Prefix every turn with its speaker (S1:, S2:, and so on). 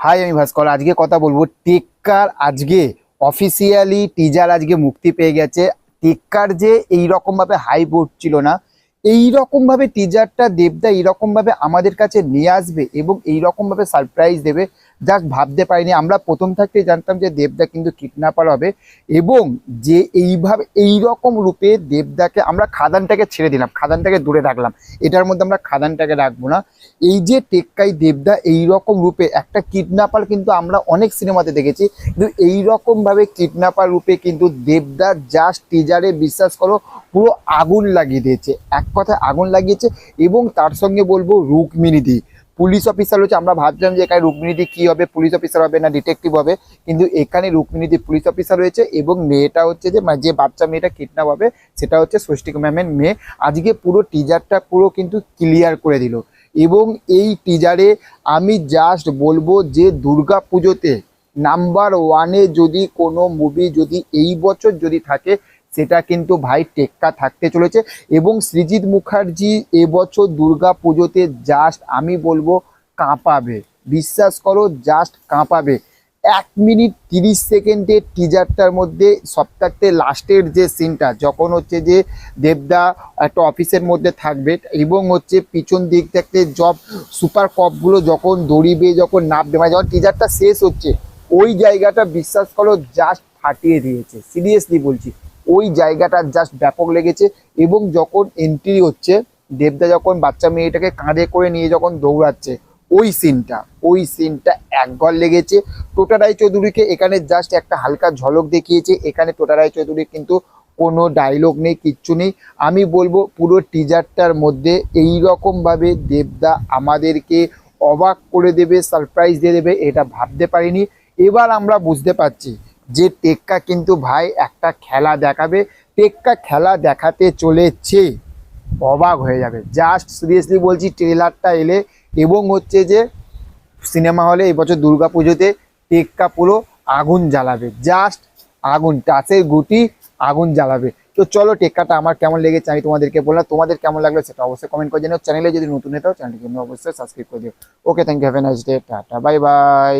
S1: High, আমি ভাস্কর। আজকে কথা বলব টেক্কার। আজকে অফিসিয়ালি টিজার আজকে মুক্তি পেয়ে গেছে। টেক্কার যে এইরকমভাবে হাই বোর্ড ছিল না এই রকম ভাবে টিজারটা দেবদা এইরকমভাবে আমাদের কাছে নিয়ে আসবে এবং এই রকম ভাবে সারপ্রাইজ দেবে যাক ভাবতে পারিনি। আমরা প্রথম থাকতেই জানতাম যে দেবদা কিন্তু কিডন্যাপার হবে এবং যে এইভাবে এই রকম রূপে দেবদাকে আমরা খাদানটাকে ছেড়ে দিলাম, খাদানটাকে দূরে রাখলাম। এটার মধ্যে আমরা খাদানটাকে রাখব না। এই যে টেক্কাই দেবদা এই রকম রূপে একটা কিডন্যাপার কিন্তু আমরা অনেক সিনেমাতে দেখেছি, কিন্তু এই রকম ভাবে কিডন্যাপার রূপে কিন্তু দেবদা জাস্ট টিজারে বিশ্বাস করো পুরো আগুন লাগিয়ে দিয়েছে। এক কথায় আগুন লাগিয়েছে এবং তার সঙ্গে বলব রুকমিনিদি পুলিশ অফিসার হচ্ছে, আমরা ভাবছিলাম যে এখানে রুকমিনিদি কি হবে, পুলিশ অফিসার হবে না ডিটেকটিভ হবে। কিন্তু এখানে রুকমিনিদি পুলিশ অফিসার রয়েছে এবং মেয়েটা হচ্ছে যে মানে যে বাচ্চা মেয়েটা কিডন্যাপ হবে, সেটা হচ্ছে ষষ্ঠী ম্যামের মেয়ে। আজকে পুরো টিজারটা পুরো কিন্তু ক্লিয়ার করে দিল। এবং এই টিজারে আমি জাস্ট বলব যে দুর্গা পুজোতে নাম্বার ওয়ানে যদি কোনো মুভি যদি এই বছর যদি থাকে সেটা কিন্তু ভাই টেক্কা থাকতে চলেছে। এবং সৃজিৎ মুখার্জি এবছর দুর্গা পুজোতে জাস্ট আমি বলব, কাঁপাবে। বিশ্বাস করো জাস্ট কাঁপাবে। এক মিনিট তিরিশ সেকেন্ডের টিজারটার মধ্যে সপ্তাহে লাস্টের যে সিনটা যখন হচ্ছে যে দেবদা একটা অফিসের মধ্যে থাকবে এবং হচ্ছে পিছন দিক থেকে জব সুপার কপগুলো যখন দড়িবে, যখন নামবে মানে যখন টিজারটা শেষ হচ্ছে, ওই জায়গাটা, বিশ্বাস করো জাস্ট ফাটিয়ে দিয়েছে। সিরিয়াসলি বলছি। ওই জায়গাটা জাস্ট ব্যাপক লেগেছে এবং যখন এন্ট্রি হচ্ছে, দেবদা যখন বাচ্চা মেয়েটাকে কাঁধে করে নিয়ে যখন দৌড়াচ্ছে, ওই সিনটা ওই সিনটা একবার লেগেছে। টোটা রায়চৌধুরীকে এখানে জাস্ট একটা হালকা ঝলক দেখিয়েছে। এখানে টোটা রায়চৌধুরী কিন্তু কোনো ডায়লগ নেই, কিচ্ছু নেই। আমি বলব পুরো টিজারটার মধ্যে এই রকমভাবে দেবদা আমাদেরকে অবাক করে দেবে সারপ্রাইজ দিয়ে দেবে, এটা ভাবতে পারিনি। এবার আমরা বুঝতে পারছি যে টেক্কা কিন্তু ভাই একটা খেলা দেখাবে টেক্কা খেলা দেখাতে চলেছে। অবাক হয়ে যাবে। জাস্ট সিরিয়াসলি বলছি ট্রেলারটা এলে এবং হচ্ছে যে সিনেমা হলে এবছর পুজোতে টেক্কা পুরো আগুন জ্বালাবে। জাস্ট আগুন, টাচের গুটি আগুন জ্বালাবে। তো চলো টেক্কাটা আমার কেমন লেগেছে আমি তোমাদেরকে বললাম, তোমাদের কেমন লাগল সেটা অবশ্যই কমেন্ট করে জানিও। চ্যানেলে যদি নতুন হয়ে থাকো চ্যানেলটিকে অবশ্যই সাবস্ক্রাইব করে দিও। Okay thank you have a nice day tata bye bye